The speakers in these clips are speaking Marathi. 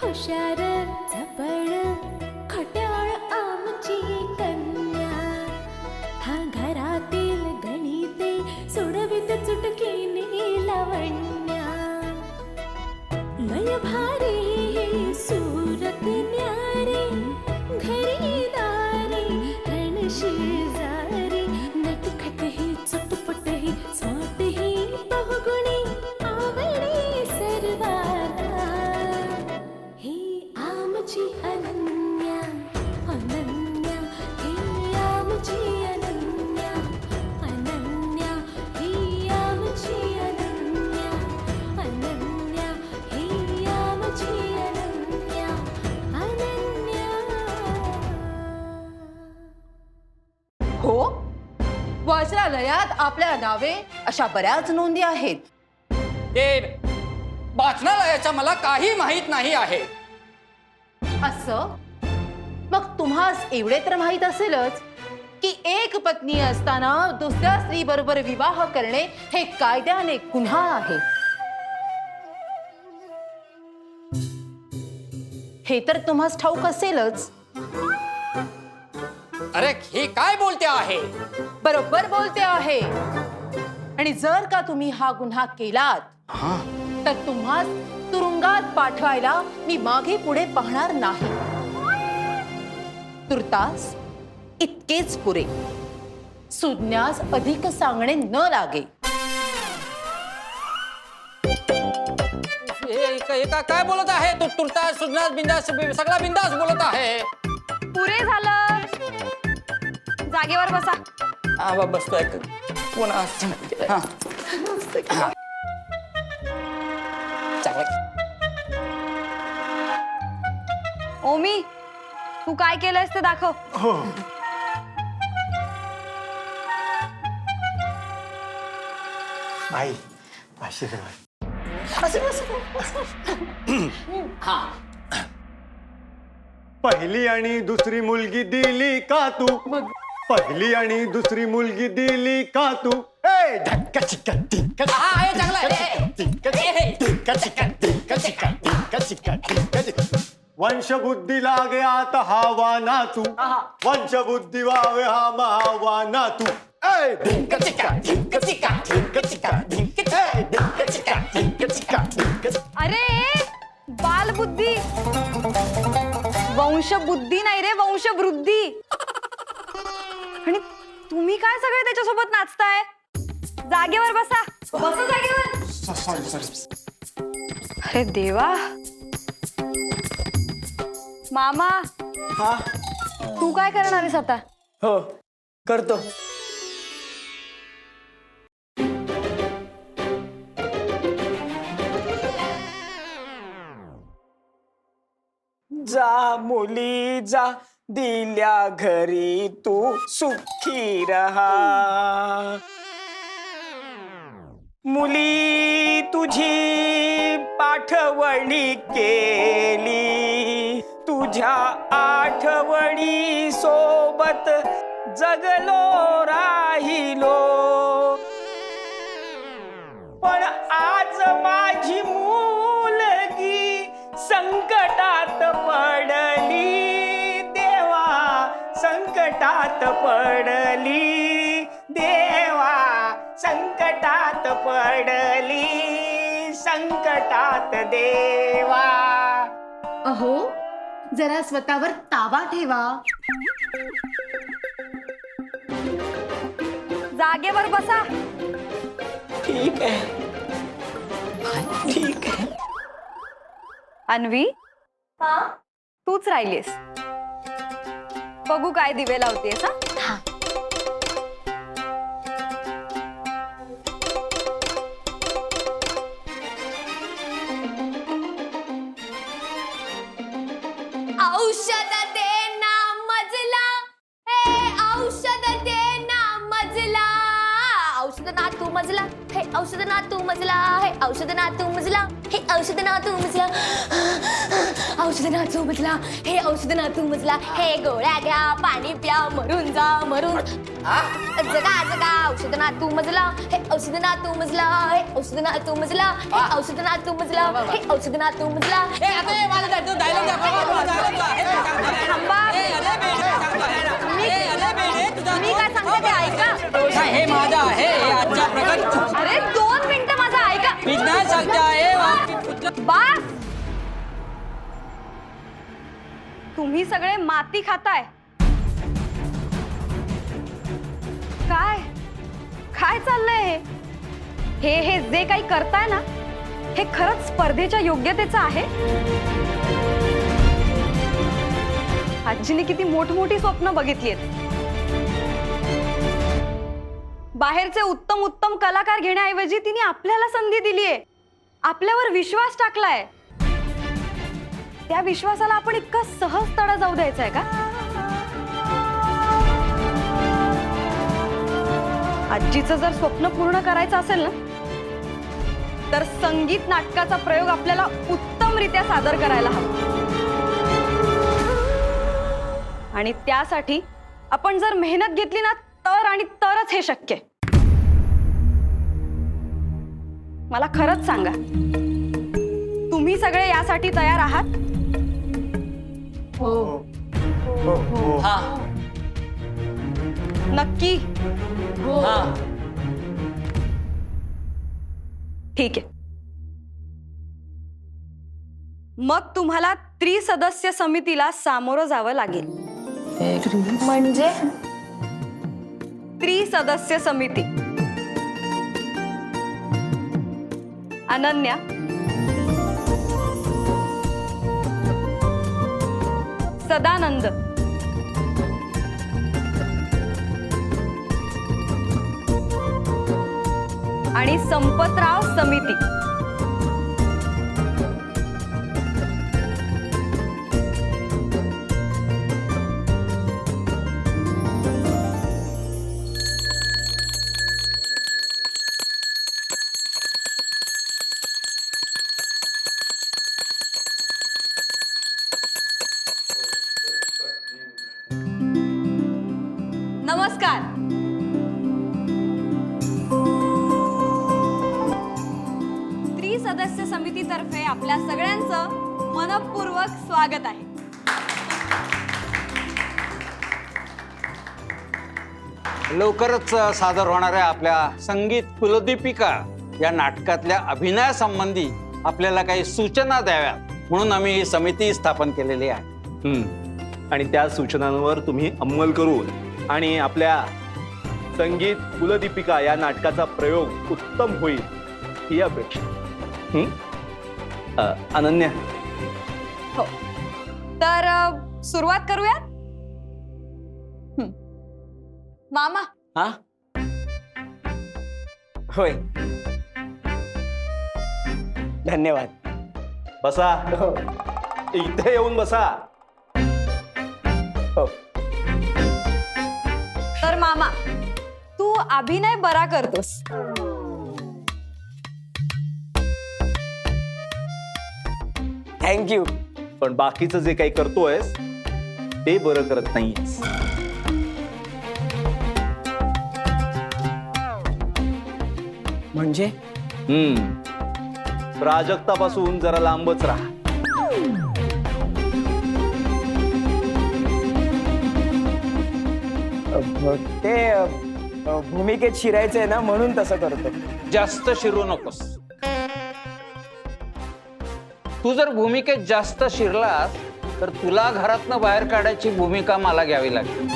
ಹುಷಾರ ಚಪಳ वाचनालयात आपल्या नावे अशा बऱ्याच नोंदी आहेत. ते वाचनालयाच्या मला काही माहीत नाही आहे. असं? मग तुम्हास एवढे तर माहीत असेलच की एक पत्नी असताना दुसऱ्या स्त्री बरोबर विवाह करणे हे कायद्याने गुन्हा आहे. हे तर तुम्हास ठाऊक असेलच. अरे हे काय बोलते आहे? बरोबर बोलते आहे. आणि जर का तुम्ही हा गुन्हा केलात तर तुम्हा तुरुंगात पाठवायला मी मागे पुढे पाहणार नाही. तुर्तास इतकेच पुरे. सुज्ञास अधिक सांगणे न लागे. हे हे का- काय बोलत आहे तू? तुरता सुजनास बिंदास सगळा बिंदास बोलत आहे. पुरे झालं. जागेवर बसा। हा बा, बसतोय पुन्हा हा. हा. चांगलं. ओमी तू काय केलंयस ते दाखव। आई आशीर्वाद पहिली आणि दुसरी मुलगी दिली का तू? पहिली आणि दुसरी मुलगी दिली का तू ए ढक्का चिक्का टिक्का हा, हे चांगलं आहे. टिक्का हे, हे. टिक्का चिक्का टिक्का चिक्का टिक्का चिक्का टिक्का चिक्का वंशबुद्धी लागे आता हवा ना तू वंशबुद्धी वावे हा महावा ना तू ए ढिंका चिक्का ढिंका चिक्का ढिंका चिक्का ढिंका ए ढिंका चिक्का ढिंका चिक्का ढिंका चिक्का अरे बालबुद्धी वंशबुद्धी नाही रे वंशवृद्धी आणि तुम्ही काय सगळे त्याच्यासोबत नाचताय? जागेवर बसा. बसा जागेवर. सॉरी सॉरी अरे देवा. मामा. हा? तू काय करणार आहेस आता? हो करतो. जा मुली जा. दिल्या घरी तू सुखी रहा. मुली तुझी पाठवणी केली. तुझ्या आठवणी सोबत जगलो राहिलो. संकटात पडली. देवा संकटात पडली. संकटात देवा. अहो जरा स्वतःवर ताबा ठेवा. जागेवर बसा. ठीक आहे. ठीक आहे. अन्वी? तूच राहिलीस. बघू काय दिवे लावतेस हा? तू मजला हे औषध ना तू मजला हे औषध ना तू मजला हे औषध ना तू मजला औषध ना तू मजला हे औषध ना तू मजला हे गोळ्या घ्या पाणी प्या मरून जा मरून जगा जगा औषध ना तू मजला हे औषध ना तू मजला हे औषध ना तू मजला हे औषध ना तू मजला हे औषध ना तू मजला ए, मी काय सांगते ते ऐका. नाही, हे माझं आहे हे आजच्या प्रकार अरे दोन मिनिटं माझं ऐका. मी नाही सांगते आहे बास. तुम्ही सगळे माती खाताय. काय? काय चाललंय हे? हे हे जे काही करताय ना हे खरंच स्पर्धेच्या योग्यतेचं आहे? आजीने किती मोठमोठी स्वप्न बघितली बाहेरचे उत्तम उत्तम कलाकार घेण्याऐवजी तिने आपल्याला संधी दिली आहे आपल्यावर विश्वास टाकलाय. त्या विश्वासाला आपण इतका सहज तडा जाऊ द्यायचा आहे का? आजीचं जर स्वप्न पूर्ण करायचं असेल ना तर संगीत नाटकाचा प्रयोग आपल्याला उत्तमरित्या सादर करायला हवा. आणि त्यासाठी आपण जर मेहनत घेतली ना तर आणि तरच हे शक्य मला खरंच सांगा. तुम्ही सगळे यासाठी तयार आहात? हा. नक्की? हा. ठीक आहे. मग तुम्हाला त्रिसदस्य समितीला सामोरं जावं लागेल. म्हणजे? त्रिसदस्य समिती. अनन्या. सदानंद. आणि संपतराव समिती. समितीतर्फे आपल्या सगळ्यांचं मनपूर्वक स्वागत आहे लवकरच सादर होणाऱ्या आपल्या संगीत कुलदीपिका या नाटकातल्या अभिनयासंबंधी आपल्याला काही सूचना द्याव्यात म्हणून आम्ही ही समिती स्थापन केलेली आहे हम्म. आणि त्या सूचनांवर तुम्ही अंमल करून आणि आपल्या संगीत कुलदीपिका या नाटकाचा प्रयोग उत्तम होईल ही अपेक्षा हम्म? अ, अनन्या. हो. तर अ, सुरुवात करूयात? हं. मामा. हा? होय. धन्यवाद. बसा. इथे येऊन बसा. हो. तर मामा तू अभिनय बरा करतोस. थँक्यू पण बाकीचं जे काही करतोयस ते बरं करत नाहीयेस. म्हणजे? हम्म. प्राजक्तापासून जरा लांबच राहा. ते अ, भूमिकेत शिरायचंय ना म्हणून तसं करतो. जास्त शिरू नकोस. तू जर भूमिकेत जास्त शिरलास तर तुला घरातनं बाहेर काढायची भूमिका मला घ्यावी लागेल.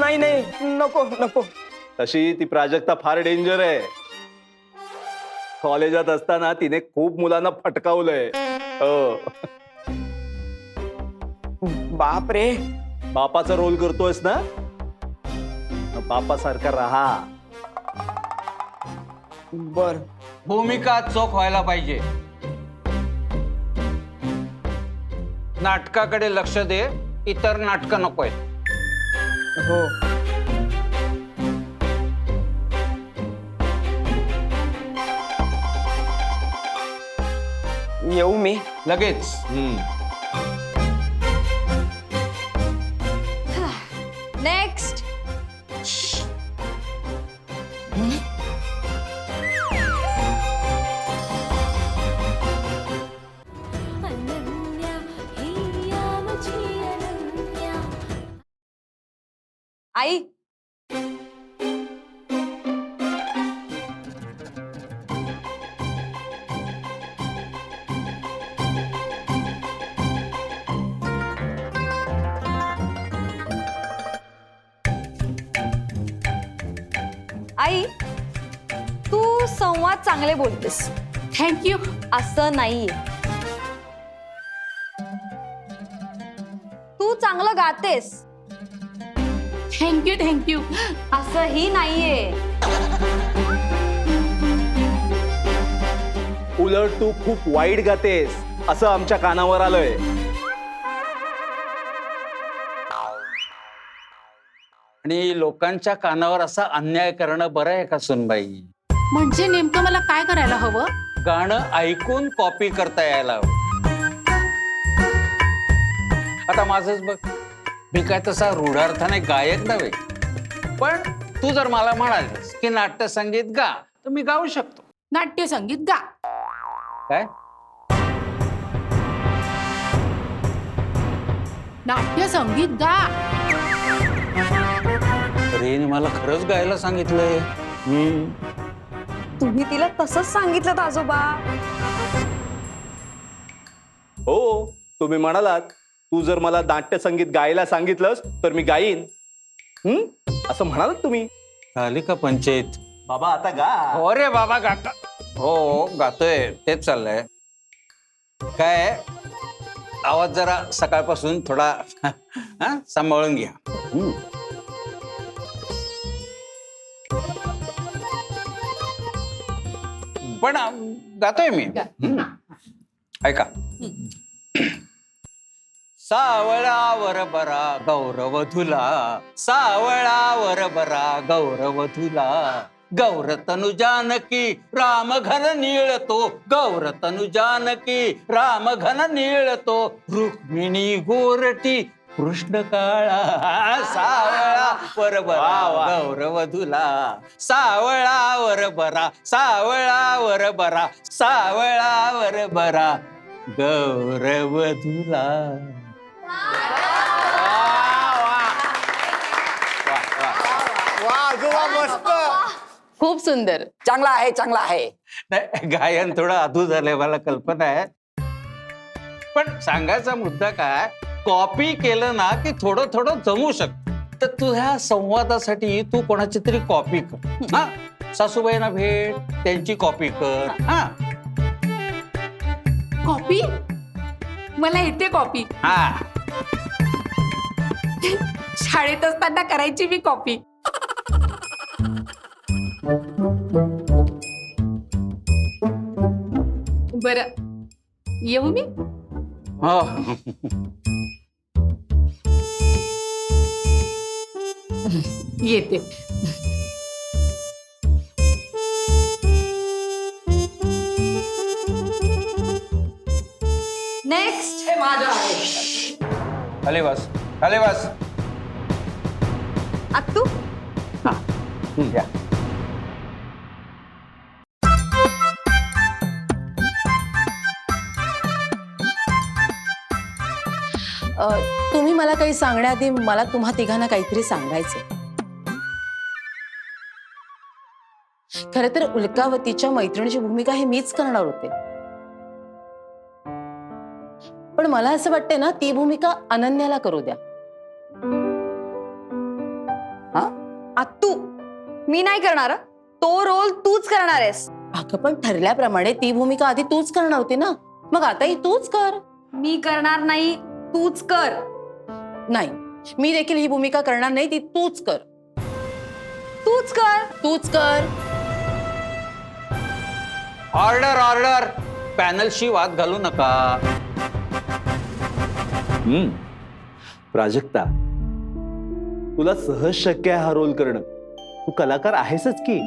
नाही नाही नको नको. तशी ती प्राजक्ता फार डेंजर आहे. कॉलेजात असताना तिने खूप मुलांना फटकावलंय. हो. बाप रे. बापाचा रोल करतोयस ना? बापासारखा राहा. बर. भूमिका चोख व्हायला पाहिजे. नाटकाकडे लक्ष दे इतर नाटकं नकोय. हो. येऊ मी. लगेच. Next I. आई तू संवाद चांगले बोलतेस. थँक्यू असं नाहीये. तू चांगलं गातेस. थँक्यू थँक्यू असंही नाहीये. उलट तू खूप वाईट गातेस असं आमच्या कानावर आलंय. आणि लोकांच्या कानावर असा अन्याय करणं बरं आहे का सुनबाई? म्हणजे नेमकं मला काय करायला हवं? गाणं ऐकून कॉपी करता यायला हवं. आता माझंच बघ. मी काय तसा रूढार्थाने गायक नव्हे. पण तू जर मला म्हणालीस की नाट्यसंगीत गा तर मी गाऊ शकतो. नाट्यसंगीत गा. काय? नाट्यसंगीत गा. रेन मला खरंच गायला सांगितलंय. तुम्ही तिला तसंच सांगितलं आजोबा. हो तुम्ही म्हणालात तू जर मला नाट्यसंगीत गायला सांगितलंस तर मी गाईन. हम्म असं म्हणालात तुम्ही? झाली का पंचायत? बाबा आता गा. हो रे बाबा गाता. हो हो, गातोय. तेच चाललंय. काय? आवाज जरा सकाळपासून थोडा हा, सांभाळून घ्या. हम्म. पण अं, गातोय मी. हम्म. ऐका. सावळावर बरा गौरव तुला सावळावर बरा गौरव तुला गौर तनु जानकी राम घन निळतो. गौर तनु जानकी राम घन निळतो. रुक्मिणी गोरटी कृष्ण काळा. सावळा वर बरा गौरव तुला सावळावर बरा सावळावर बरा सावळावर बरा गौरव तुला वा आजोबा मस्त. खूप सुंदर. चांगला आहे चांगला आहे. नाही गायन थोडं अधू झालंय मला कल्पना आहे. पण सांगायचा मुद्दा काय कॉपी केलं ना की थोडं थोडं जमू शकत. तर तुझ्या संवादासाठी तू कोणाची तरी कॉपी कर. हा? सासूबाईंना भेट त्यांची कॉपी कर. हा? कॉपी मला येते कॉपी हा. शाळेत असताना करायची मी कॉपी. बर. येऊ मी? हो. येते. नेक्स्ट खाली बस. खाली बस आत्तू या. अ, तुम्ही मला काही सांगण्याआधी मला तुम्हा तिघांना काहीतरी सांगायचं खर तर उल्कावतीच्या मैत्रिणीची भूमिका हे मीच करणार होते. पण मला असं वाटतंय ना ती भूमिका अनन्याला करू द्या. मी नाही करणार. तो रोल तूच करणार आहेस. अगं पण ठरल्याप्रमाणे ती भूमिका आधी तूच करणार होती ना? मग आताही तूच कर. मी करणार नाही तूच कर. नाही मी देखील ही भूमिका करणार नाही ती तूच कर. तूच कर. तूच कर. Order order. पॅनलशी वाद घालू नका. हम्म. प्राजक्ता तुला सहज शक्य आहे हा रोल करणं. कलाकार आहेसच की.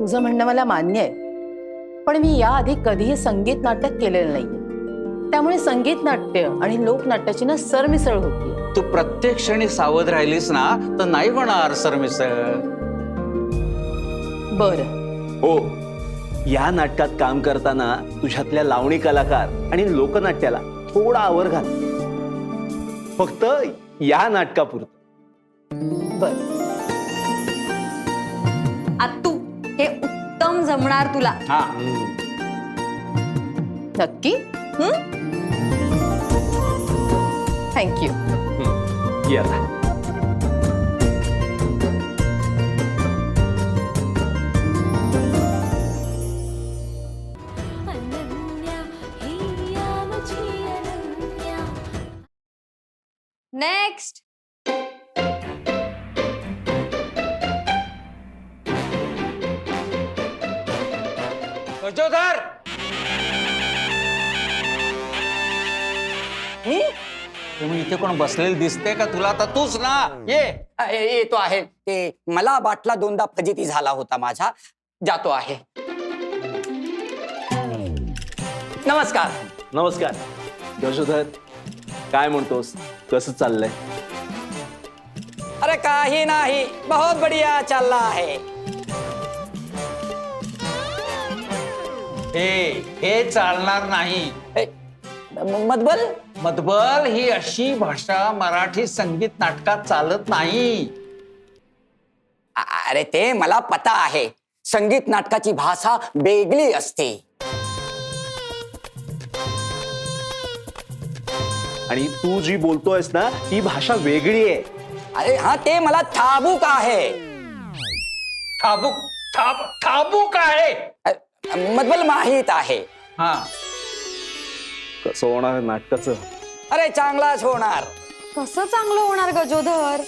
तुझं म्हणणं मला मान्य आहे. पण मी याआधी कधीही संगीत नाटक केलेलं नाहीये. त्यामुळे संगीत नाट्य आणि लोकनाट्याची ना सरमिसळ होती. तू प्रत्येक क्षणी सावध राहिलीस ना तर नाही होणार सरमिसळ. बरं. हो. या नाटकात काम करताना तुझ्यातल्या लावणी कलाकार आणि लोकनाट्याला थोडा आवर घाल. फक्त या नाटकापुरतं. बरं. आत्तू हे उत्तम जमणार तुला. हा. नक्की? थँक्यू ये आता. गजोधर तुम्ही इथे कोण बसलेले दिसते का? तुला आता तूच ना. ये. अ, ये- येतो आहे. ते मला बाटला दोनदा फजिती झाला होता माझा. जातो आहे. नमस्कार. नमस्कार. यशोधर काय म्हणतोस? कसं चाललंय? अरे काही नाही. बहुत बढिया चालला आहे. हे हे चालणार नाही. ए, म- मधबल मधबल ही अशी भाषा मराठी संगीत नाटकात चालत नाही. अ- अरे ते मला पता आहे. संगीत नाटकाची भाषा वेगळी असते. आणि तू जी बोलतोयस ना ती भाषा वेगळी आहे. अरे हा ते मला ठाबूक आहे. ठाबूक ठाब ठाबूक आहे. अ, मधबल माहीत आहे. हा. कसं होणार नाटकाचं? अरे चांगलाच होणार. कसं चांगलं होणार गजोधर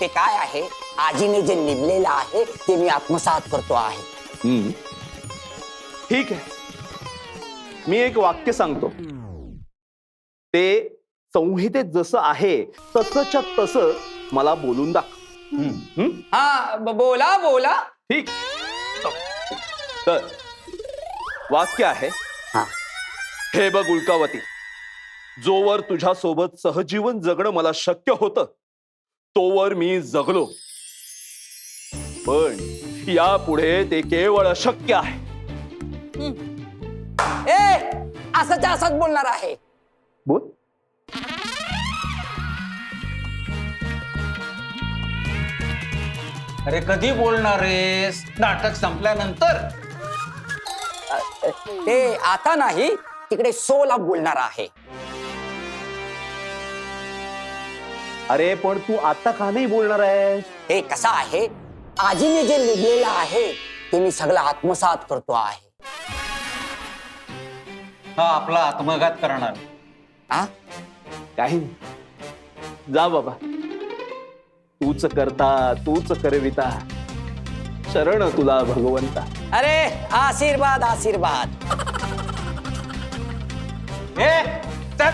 ते काय आहे? आजीने जे लिहिलेलं आहे ते मी आत्मसात करतो आहे. हम्म. ठीक आहे. मी एक वाक्य सांगतो. ते संहितेत जसं आहे तसंच्या तसं मला बोलून दाखव हम्म? हा ब- बोला बोला. ठीक. तर वाक्य आहे हा. हे बघ उल्कावती. जोवर तुझ्या सोबत सहजीवन जगणं मला शक्य होतं तोवर मी जगलो. पण यापुढे ते केवळ अशक्य आहे. ए असंच असंच बोलणार आहे. बोल. अरे कधी बोलणार आहेस? नाटक संपल्यानंतर? ते आता नाही तिकडे सोला बोलणार आहे. अरे पण तू आता का नाही बोलणार आहे हे कसं आहे? आजीने जे लिहिलेलं आहे ते मी सगळं आत्मसात करतो आहे. हा आपला आत्मघात करणार. हा? काही नाही. जा बाबा. तूच करता तूच करविता. शरण तुला भगवंता. अरे आशीर्वाद आशीर्वाद ए चल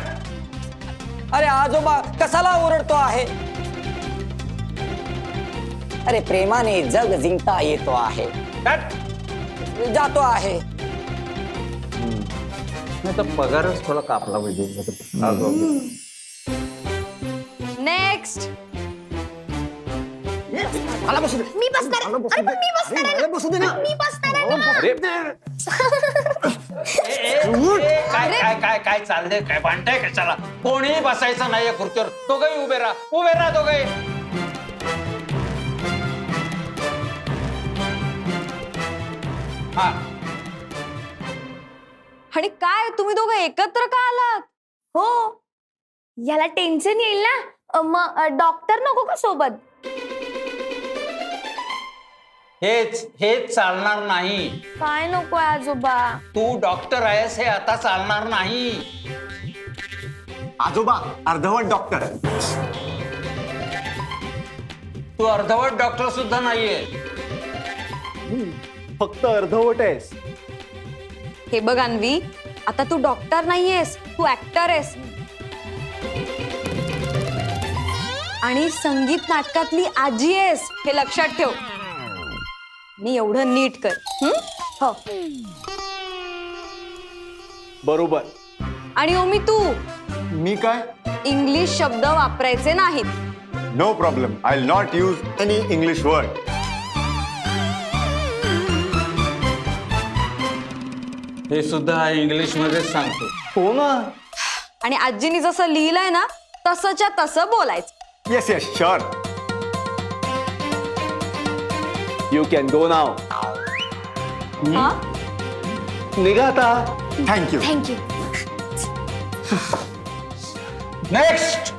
अरे आजोबा कसाला ओरडतो आहे अरे प्रेमाने जग जिंकता येतो आहे. जातो आहे नाही तर पगारच थोडा कापला पाहिजे नेक्स्ट मला बसू दे मी बसणार आहे. अरे पण मी बसणार आहे ना. बसू दे ना मी बसणार. अरे. ए, ए, ए, काय काय काय काय चाललंय? काय भांडताय? कशाला कोणीही बसायचं नाहीये खुर्चीवर. दोघही उभे राहा. उभे राहा दोघही. हा. आणि काय तुम्ही दोघं एकत्र का आलात? हो. याला टेन्शन येईल ना? डॉक्टर नको का सोबत? हेच हेच चालणार नाही. काय नको आजोबा? तू डॉक्टर आहेस हे आता चालणार नाही. आजोबा अर्धवट डॉक्टर. तू अर्धवट डॉक्टर सुद्धा नाहीये. फक्त अर्धवट आहेस. हे बघ अन्वी आता तू डॉक्टर नाहीयेस तू ऍक्टर आहेस. आणि संगीत नाटकातली आजी आहेस हे लक्षात ठेव. मी एवढं नीट कर. हं? हो. बरोबर. आणि ओमी तू. मी काय? इंग्लिश शब्द वापरायचे नाहीत. No problem I not use any English word हे सुद्धा इंग्लिश मध्येच सांगतो. हो ना. आणि आजीनी जसं लिहिलंय ना तसंच्या तसं बोलायचं. Yes yes sure you can go now हा निघा आता thank you thank you next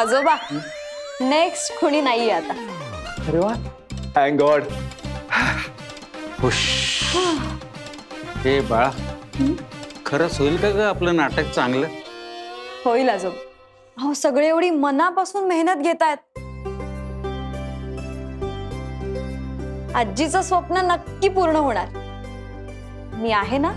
आजोबा नेक्स्ट कुणी नाहीये आता अरे वा थँक गॉड खुश हे बाळा खरंच होईल का ग आपलं नाटक चांगलं? होईल आजोबा अहो सगळे एवढी मनापासून मेहनत घेत आजीचं स्वप्न नक्की पूर्ण होणार. मी आहे ना?